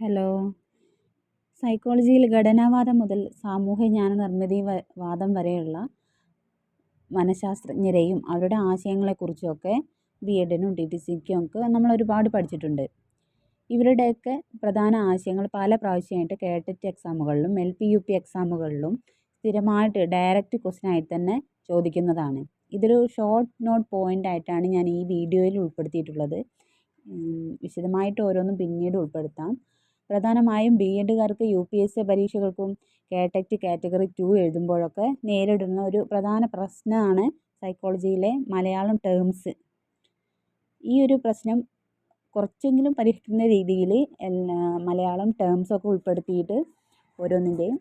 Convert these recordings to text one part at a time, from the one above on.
Hello. സൈക്കോളജിയിൽ ഘടനാവാദം മുതൽ സാമൂഹ്യജ്ഞാന നിർമ്മിതി വാദം വരെയുള്ള മനഃശാസ്ത്രജ്ഞരെയും അവരുടെ ആശയങ്ങളെക്കുറിച്ചുമൊക്കെ ബി എഡിനും ടി ടി സിക്കും ഒക്കെ നമ്മൾ ഒരുപാട് പഠിച്ചിട്ടുണ്ട്. ഇവരുടെയൊക്കെ പ്രധാന ആശയങ്ങൾ പല പ്രാവശ്യമായിട്ട് കേട്ടറ്റ് എക്സാമുകളിലും എൽ പി യു പി എക്സാമുകളിലും സ്ഥിരമായിട്ട് ഡയറക്റ്റ് ക്വസ്റ്റിനായി തന്നെ ചോദിക്കുന്നതാണ്. ഇതൊരു ഷോർട്ട് നോട്ട് പോയിന്റ് ആയിട്ടാണ് ഞാൻ ഈ വീഡിയോയിൽ ഉൾപ്പെടുത്തിയിട്ടുള്ളത്. വിശദമായിട്ട് ഓരോന്നും പിന്നീട് ഉൾപ്പെടുത്താം. പ്രധാനമായും ബി എഡുകാർക്ക് യു പി എസ് സി പരീക്ഷകൾക്കും കേട്ടറ്റ് കാറ്റഗറി ടു എഴുതുമ്പോഴൊക്കെ നേരിടുന്ന ഒരു പ്രധാന പ്രശ്നമാണ് സൈക്കോളജിയിലെ മലയാളം ടേംസ് ഈ ഒരു പ്രശ്നം കുറച്ചെങ്കിലും പരിഹരിക്കുന്ന രീതിയിൽ മലയാളം ടേംസ് ഒക്കെ ഉൾപ്പെടുത്തിയിട്ട് ഓരോന്നിന്റെയും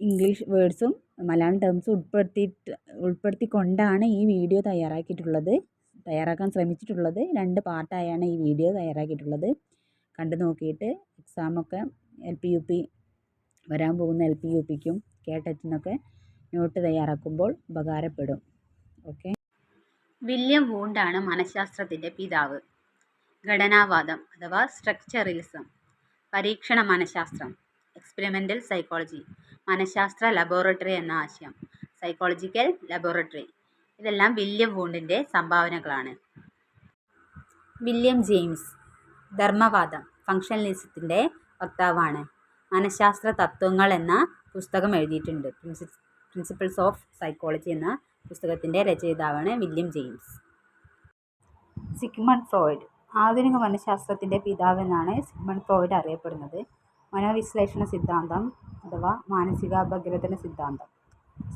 ഇംഗ്ലീഷ് വേർഡ്സും മലയാളം ടേംസും ഉൾപ്പെടുത്തിയിട്ട് ഉൾപ്പെടുത്തിക്കൊണ്ടാണ് ഈ വീഡിയോ തയ്യാറാക്കിയിട്ടുള്ളത്. തയ്യാറാക്കാൻ ശ്രമിച്ചിട്ടുള്ളത്. രണ്ട് പാർട്ടായാണ് ഈ വീഡിയോ തയ്യാറാക്കിയിട്ടുള്ളത്. കണ്ടു നോക്കിയിട്ട് എക്സാമൊക്കെ എൽ പി യു പി വരാൻ പോകുന്ന എൽ പി യു പിക്കും കേട്ടറ്റിനൊക്കെ നോട്ട് തയ്യാറാക്കുമ്പോൾ ഉപകാരപ്പെടും. ഓക്കെ വില്യം വൂണ്ടാണ് മനഃശാസ്ത്രത്തിന്റെ പിതാവ്. ഘടനാവാദം അഥവാ സ്ട്രക്ചറലിസം പരീക്ഷണ മനഃശാസ്ത്രം. എക്സ്പെരിമെന്റൽ സൈക്കോളജി മനഃശാസ്ത്ര ലബോറട്ടറി എന്ന ആശയം. സൈക്കോളജിക്കൽ ലബോറട്ടറി ഇതെല്ലാം വില്യം വൂണ്ടിന്റെ സംഭാവനകളാണ്. വില്യം ജെയിംസ് ധർമ്മവാദം ഫങ്ഷണലിസത്തിന്റെ വക്താവാണ്. മനഃശാസ്ത്ര തത്വങ്ങൾ എന്ന പുസ്തകം എഴുതിയിട്ടുണ്ട്. പ്രിൻസിപ്പിൾസ് ഓഫ് സൈക്കോളജി എന്ന പുസ്തകത്തിന്റെ രചയിതാവാണ് വില്യം ജെയിംസ്. Sigmund Freud. ആധുനിക മനഃശാസ്ത്രത്തിന്റെ പിതാവെന്നാണ് സിഗ്മണ്ട് ഫ്രോയിഡ് അറിയപ്പെടുന്നത്. മനോവിശ്ലേഷണ സിദ്ധാന്തം അഥവാ മാനസികാപഗ്രഥന സിദ്ധാന്തം.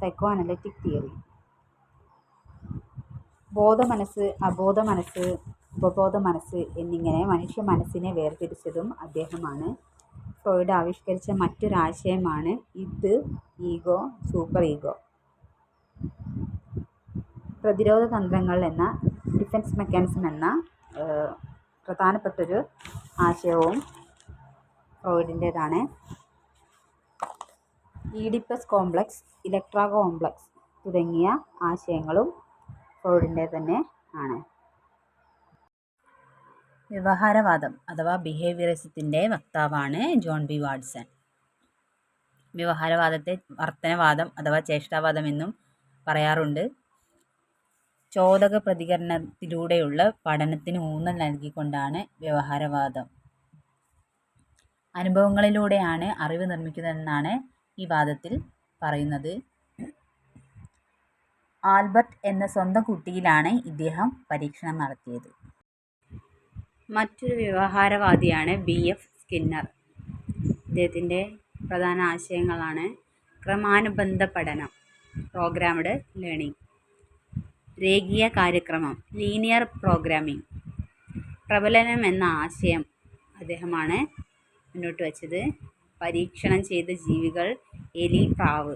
സൈക്കോ അനലറ്റിക് തിയറി ബോധമനസ്സ് അബോധമനസ്സ് ഉപബോധമനസ്സ് എന്നിങ്ങനെ മനുഷ്യ മനസ്സിനെ വേർതിരിച്ചതും അദ്ദേഹമാണ്. ഫ്രോയിഡ് ആവിഷ്കരിച്ച മറ്റൊരാശയമാണ് ഇത് ഈഗോ സൂപ്പർ ഈഗോ പ്രതിരോധ തന്ത്രങ്ങൾ എന്ന ഡിഫൻസ് മെക്കാനിസം എന്ന പ്രധാനപ്പെട്ടൊരു ആശയവും ഫ്രോയിഡിന്റേതാണ്. ഈഡിപ്പസ് കോംപ്ലക്സ് ഇലക്ട്ര കോംപ്ലക്സ് തുടങ്ങിയ ആശയങ്ങളും ഫ്രോയിഡിന്റെ തന്നെ ആണ്. വ്യവഹാരവാദം അഥവാ ബിഹേവിയറിസത്തിന്റെ വക്താവാണ് ജോൺ ബി വാട്സൺ. വ്യവഹാരവാദത്തെ വർത്തനവാദം അഥവാ ചേഷ്ടാവാദം എന്നും പറയാറുണ്ട്. ചോദക പ്രതികരണത്തിലൂടെയുള്ള പഠനത്തിന് ഊന്നൽ നൽകിക്കൊണ്ടാണ് വ്യവഹാരവാദം. അനുഭവങ്ങളിലൂടെയാണ് അറിവ് നിർമ്മിക്കുന്നതെന്നാണ് ഈ വാദത്തിൽ പറയുന്നത്. ആൽബർട്ട് എന്ന സ്വന്തം കുട്ടിയിലാണ് ഇദ്ദേഹം പരീക്ഷണം നടത്തിയത്. മറ്റൊരു വ്യവഹാരവാദിയാണ് ബി. എഫ്. സ്കിന്നർ. ഇദ്ദേഹത്തിന്റെ പ്രധാന ആശയങ്ങളാണ് ക്രമാനുബന്ധ പഠനം പ്രോഗ്രാംഡ് ലേണിംഗ് രേഖീയ കാര്യക്രമം ലീനിയർ പ്രോഗ്രാമിംഗ് പ്രബലനം എന്ന ആശയം അദ്ദേഹമാണ് മുന്നോട്ട് വച്ചത്. പരീക്ഷണം ചെയ്ത ജീവികൾ എലി പ്രാവ്.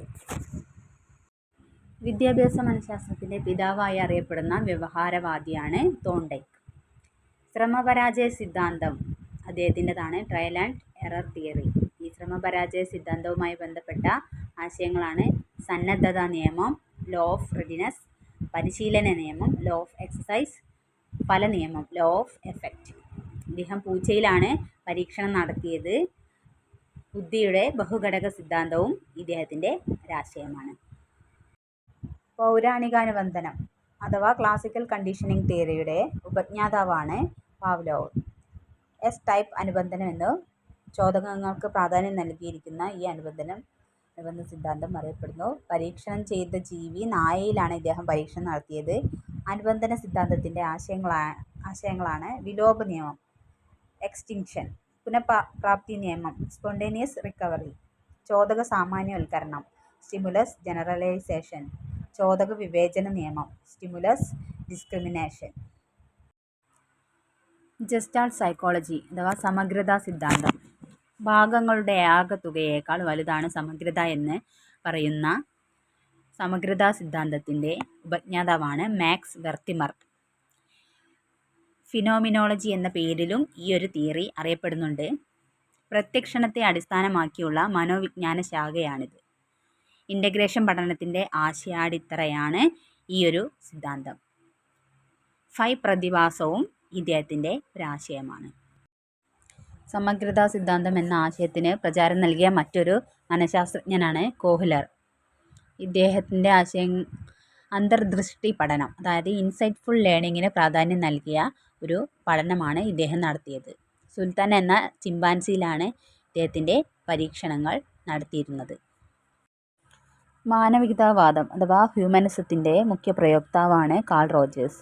വിദ്യാഭ്യാസ മനഃശാസ്ത്രത്തിന്റെ പിതാവായി അറിയപ്പെടുന്ന വ്യവഹാരവാദിയാണ് തോണ്ടൈക്ക് ശ്രമപരാജയ സിദ്ധാന്തം അദ്ദേഹത്തിന്റെതാണ് ട്രയൽ ആൻഡ് എറർ തിയറി ഈ ശ്രമപരാജയ സിദ്ധാന്തവുമായി ബന്ധപ്പെട്ട ആശയങ്ങളാണ് സന്നദ്ധത നിയമം ലോ ഓഫ് റെഡിനെസ് പരിശീലന നിയമം ലോ ഓഫ് എക്സസൈസ് ഫല നിയമം ലോ ഓഫ് എഫക്റ്റ് ഇദ്ദേഹം പൂച്ചയിലാണ് പരീക്ഷണം നടത്തിയത്. ബുദ്ധിയുടെ ബഹുഘടക സിദ്ധാന്തവും ഇദ്ദേഹത്തിന്റെ ഒരാശയമാണ്. പൗരാണികാനുബന്ധനം. അഥവാ ക്ലാസിക്കൽ കണ്ടീഷനിങ് തിയറിയുടെ ഉപജ്ഞാതാവാണ് പാവ്ലോവ്. എസ് ടൈപ്പ് അനുബന്ധനം എന്ന് ചോദകങ്ങൾക്ക് പ്രാധാന്യം നൽകിയിരിക്കുന്ന ഈ അനുബന്ധനം അനുബന്ധ സിദ്ധാന്തം അറിയപ്പെടുന്നു. പരീക്ഷണം ചെയ്ത ജീവി നായയിലാണ് ഇദ്ദേഹം പരീക്ഷണം നടത്തിയത്. അനുബന്ധന സിദ്ധാന്തത്തിന്റെ ആശയങ്ങളാ ആശയങ്ങളാണ് വിലോപ നിയമം എക്സ്റ്റിങ്ഷൻ പുനഃപ്രാപ്തി നിയമം സ്പോണ്ടേനിയസ് റിക്കവറി ചോദക സാമാന്യവൽക്കരണം സ്റ്റിമുലസ് ജനറലൈസേഷൻ ചോദക വിവേചന നിയമം സ്റ്റിമുലസ് ഡിസ്ക്രിമിനേഷൻ ജസ്റ്റാൾ സൈക്കോളജി അഥവാ സമഗ്രതാ സിദ്ധാന്തം. ഭാഗങ്ങളുടെ ആകെത്തുകയേക്കാൾ വലുതാണ് സമഗ്രത എന്ന് പറയുന്ന സമഗ്രതാ സിദ്ധാന്തത്തിന്റെ ഉപജ്ഞാതാവാണ് മാക്സ് വെർത്തിമർ. ഫിനോമിനോളജി എന്ന പേരിലും ഈ ഒരു തിയറി അറിയപ്പെടുന്നുണ്ട്. പ്രത്യക്ഷണത്തെ അടിസ്ഥാനമാക്കിയുള്ള മനോവിജ്ഞാന ശാഖയാണിത്. ഇന്റഗ്രേഷൻ പഠനത്തിന്റെ ആശയാടിത്തറയാണ് ഈ ഒരു സിദ്ധാന്തം. ഫൈ പ്രതിഭാസവും ഇദ്ദേഹത്തിന്റെ ഒരാശയമാണ് സമഗ്രതാ സിദ്ധാന്തം എന്ന ആശയത്തിന് പ്രചാരം നൽകിയ മറ്റൊരു മനഃശാസ്ത്രജ്ഞനാണ് കോഹ്ലർ. ഇദ്ദേഹത്തിന്റെ ആശയം അന്തർദൃഷ്ടി പഠനം അതായത് ഇൻസൈറ്റ്ഫുൾ ലേണിങ്ങിന് പ്രാധാന്യം നൽകിയ ഒരു പഠനമാണ് ഇദ്ദേഹം നടത്തിയത്. സുൽത്താൻ എന്ന ചിമ്പാൻസിയിലാണ് ഇദ്ദേഹത്തിന്റെ പരീക്ഷണങ്ങൾ നടത്തിയിരുന്നത്. മാനവികതാവാദം അഥവാ ഹ്യൂമനിസത്തിന്റെ മുഖ്യ പ്രയോക്താവാണ് കാൾ റോജേഴ്സ്.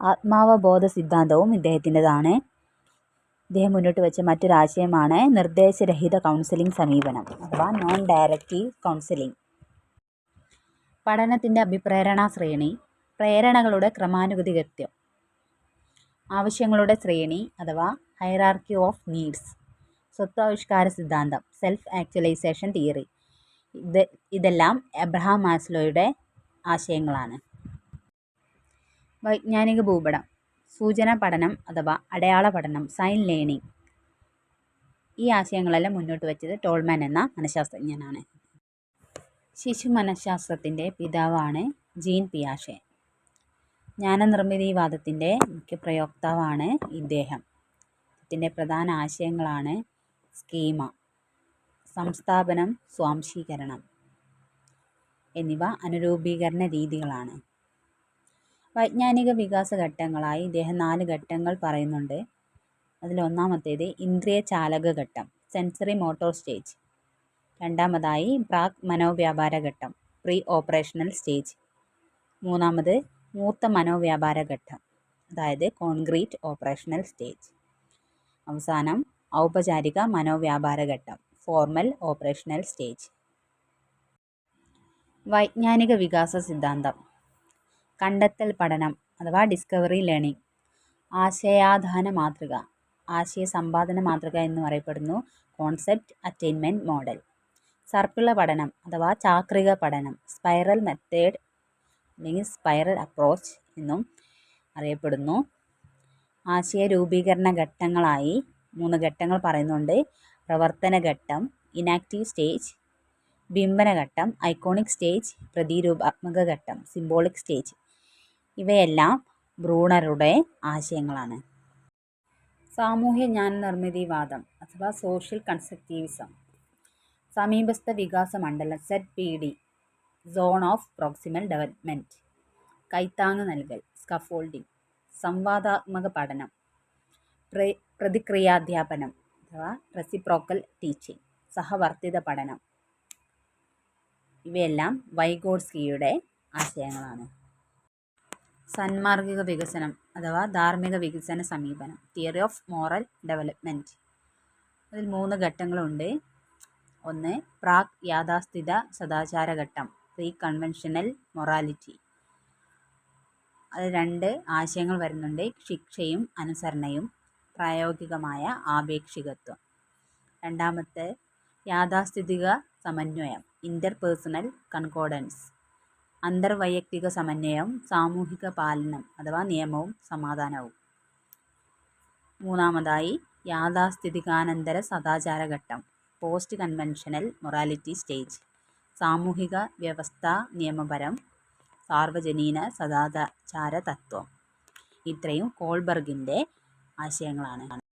ആത്മാവബോധ സിദ്ധാന്തവും ഇദ്ദേഹത്തിന്റെതാണ്. ഇദ്ദേഹം മുന്നോട്ട് വെച്ച മറ്റൊരാശയമാണ് നിർദ്ദേശരഹിത കൗൺസിലിംഗ് സമീപനം അഥവാ നോൺ ഡയറക്റ്റീവ് കൗൺസിലിംഗ് പഠനത്തിന്റെ അഭിപ്രേരണ ശ്രേണി പ്രേരണകളുടെ ക്രമാനുഗതികത്വം ആവശ്യങ്ങളുടെ ശ്രേണി അഥവാ ഹൈറാർക്കി ഓഫ് നീഡ്സ് സ്വത്വാവിഷ്കാര സിദ്ധാന്തം സെൽഫ് ആക്ച്വലൈസേഷൻ തിയറി ഇത് ഇതെല്ലാം എബ്രഹാം മാസ്ലോയുടെ ആശയങ്ങളാണ്. വൈജ്ഞാനിക ഭൂപടം സൂചന പഠനം അഥവാ അടയാള പഠനം സൈൻ ലേണിംഗ് ഈ ആശയങ്ങളെല്ലാം മുന്നോട്ട് വെച്ചത് ടോൾമാൻ എന്ന മനഃശാസ്ത്രജ്ഞനാണ്. ശിശു മനഃശാസ്ത്രത്തിന്റെ പിതാവാണ് ജീൻ പിയാഷെ. ജ്ഞാനനിർമ്മിതിവാദത്തിന്റെ മുഖ്യ പ്രയോക്താവാണ് ഇദ്ദേഹം. ഇതിന്റെ പ്രധാന ആശയങ്ങളാണ് സ്കീമ. സംസ്ഥാപനം സ്വാംശീകരണം എന്നിവ അനുരൂപീകരണ രീതികളാണ്. വൈജ്ഞാനിക വികാസ ഘട്ടങ്ങളായി ഇദ്ദേഹം നാല് ഘട്ടങ്ങൾ പറയുന്നുണ്ട്. അതിലൊന്നാമത്തേത് ഇന്ദ്രിയ ചാലക ഘട്ടം സെൻസറി മോട്ടോർ സ്റ്റേജ് രണ്ടാമതായി പ്രാക് മനോവ്യാപാര ഘട്ടം പ്രീ ഓപ്പറേഷണൽ സ്റ്റേജ് മൂന്നാമത് മൂർത്ത മനോവ്യാപാര ഘട്ടം അതായത് കോൺക്രീറ്റ് ഓപ്പറേഷണൽ സ്റ്റേജ് അവസാനം ഔപചാരിക മനോവ്യാപാര ഘട്ടം. Formal operational stage. വൈജ്ഞാനിക വികാസ സിദ്ധാന്തം. കണ്ടെത്തൽ പഠനം അഥവാ ഡിസ്കവറി ലേണിംഗ്. ആശയാധാന മാതൃക ആശയ സമ്പാദന മാതൃക എന്ന് പറയപ്പെടുന്നു കോൺസെപ്റ്റ് അറ്റൈൻമെന്റ് മോഡൽ. സർപ്പിള പഠനം അഥവാ ചാക്രിക പഠനം സ്പൈറൽ മെത്തേഡ് അല്ലെങ്കിൽ സ്പൈറൽ അപ്രോച്ച് എന്നും അറിയപ്പെടുന്നു. ആശയ രൂപീകരണ ഘട്ടങ്ങളായി മൂന്ന് ഘട്ടങ്ങൾ പറയുന്നുണ്ട്. പ്രവർത്തന ഘട്ടം ഇനാക്റ്റീവ് സ്റ്റേജ് ബിംബന ഘട്ടം ഐക്കോണിക് സ്റ്റേജ് പ്രതിരൂപാത്മക ഘട്ടം സിംബോളിക് സ്റ്റേജ് ഇവയെല്ലാം ബ്രൂണറുടെ ആശയങ്ങളാണ്. സാമൂഹ്യ ജ്ഞാന നിർമ്മിതിവാദം അഥവാ സോഷ്യൽ കൺസ്ട്രക്റ്റീവിസം സമീപസ്ഥ വികാസ മണ്ഡലം Z P D zone of proximal development കൈത്താങ് നൽകൽ സ്കഫോൾഡിംഗ് സംവാദാത്മക പഠനം. പ്ര പ്രതിക്രിയാധ്യാപനം. അഥവാ റെസിപ്രോക്കൽ ടീച്ചിങ് സഹവർത്തിത പഠനം. ഇവയെല്ലാം വൈഗോഡ്സ്കിയുടെ ആശയങ്ങളാണ്. സന്മാർഗിക വികസനം അഥവാ ധാർമ്മിക വികസന സമീപനം തിയറി ഓഫ് മോറൽ ഡെവലപ്മെന്റ് അതിൽ മൂന്ന് ഘട്ടങ്ങളുണ്ട്. ഒന്ന് പ്രാക് യാഥാസ്ഥിത സദാചാര ഘട്ടം പ്രീ കൺവെൻഷനൽ മൊറാലിറ്റി അത് രണ്ട് ആശയങ്ങൾ വരുന്നുണ്ട് ശിക്ഷയും അനുസരണയും. പ്രായോഗികമായ ആപേക്ഷികത്വം. രണ്ടാമത്തെ യാഥാസ്ഥിതിക സമന്വയം ഇന്റർപേഴ്സണൽ കൺകോർഡൻസ് അന്തർവൈയക്തിക സമന്വയം സാമൂഹിക പാലനം അഥവാ നിയമവും സമാധാനവും. മൂന്നാമതായി യാഥാസ്ഥിതികാനന്തര സദാചാര ഘട്ടം പോസ്റ്റ് കൺവെൻഷനൽ മൊറാലിറ്റി സ്റ്റേജ് സാമൂഹിക വ്യവസ്ഥ നിയമപരം സാർവജനീന സദാചാര തത്വം ഇത്രയും കോൾബർഗിന്റെ ആശയങ്ങളാണ്.